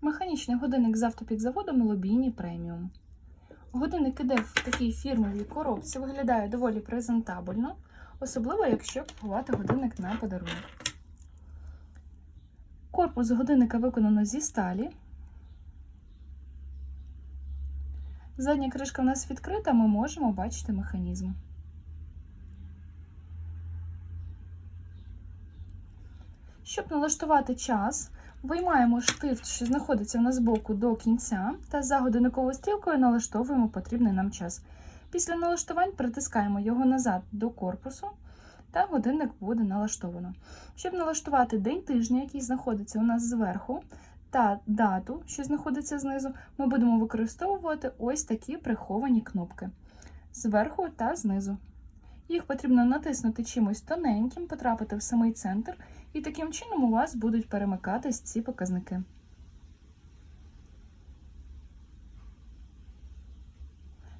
Механічний годинник з автопідзаводу Мелобійні преміум. Годинник іде в такій фірмовій коробці, виглядає доволі презентабельно, особливо якщо купувати годинник на подарунок. Корпус годинника виконано зі сталі. Задня кришка у нас відкрита, ми можемо бачити механізм. Щоб налаштувати час, виймаємо штифт, що знаходиться в нас збоку до кінця, та за годинниковою стрілкою налаштовуємо потрібний нам час. Після налаштувань притискаємо його назад до корпусу, та годинник буде налаштовано. Щоб налаштувати день тижня, який знаходиться у нас зверху, та дату, що знаходиться знизу, ми будемо використовувати ось такі приховані кнопки зверху та знизу. Їх потрібно натиснути чимось тоненьким, потрапити в самий центр, і таким чином у вас будуть перемикатись ці показники.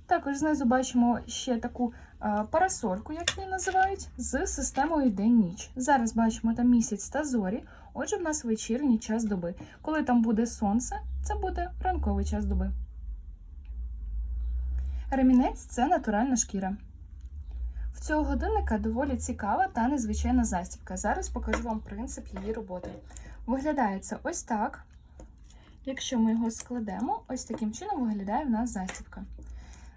Також знизу бачимо ще таку парасольку, як її називають, з системою день-ніч. Зараз бачимо там місяць та зорі, отже, в нас вечірній час доби. Коли там буде сонце, це буде ранковий час доби. Ремінець це натуральна шкіра. Цього годинника доволі цікава та незвичайна застібка. Зараз покажу вам принцип її роботи. Виглядає це ось так. Якщо ми його складемо, ось таким чином виглядає в нас застібка.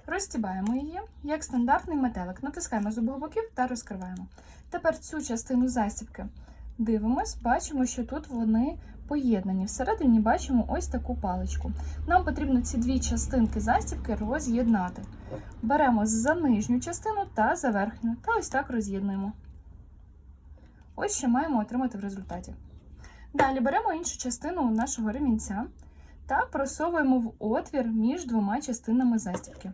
Розстібаємо її, як стандартний метелик. Натискаємо з обох боків та розкриваємо. Тепер цю частину застібки дивимось, бачимо, що тут вони поєднані. Всередині бачимо ось таку паличку. Нам потрібно ці дві частинки застібки роз'єднати. Беремо за нижню частину та за верхню, та ось так роз'єднуємо. Ось що маємо отримати в результаті. Далі беремо іншу частину нашого ремінця та просовуємо в отвір між двома частинами застібки.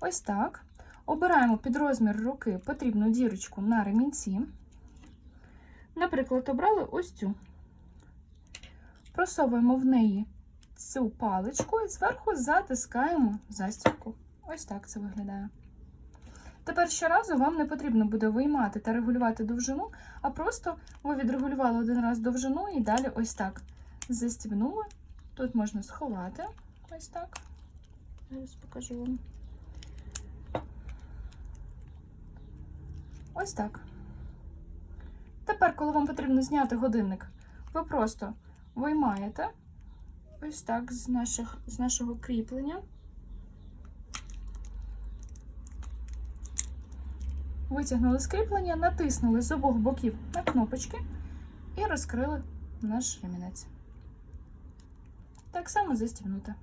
Ось так. Обираємо під розмір руки потрібну дірочку на ремінці. Наприклад, обрали ось цю. Просовуємо в неї цю паличку і зверху затискаємо застібку. Ось так це виглядає. Тепер щоразу вам не потрібно буде виймати та регулювати довжину, а просто ви відрегулювали один раз довжину і далі ось так застібнули. Тут можна сховати. Ось так. Зараз покажу вам. Ось так. Тепер, коли вам потрібно зняти годинник, ви просто виймаєте ось так з, наших, з нашого кріплення. Витягнули скріплення, натиснули з обох боків на кнопочки і розкрили наш ремінець. Так само застібнути.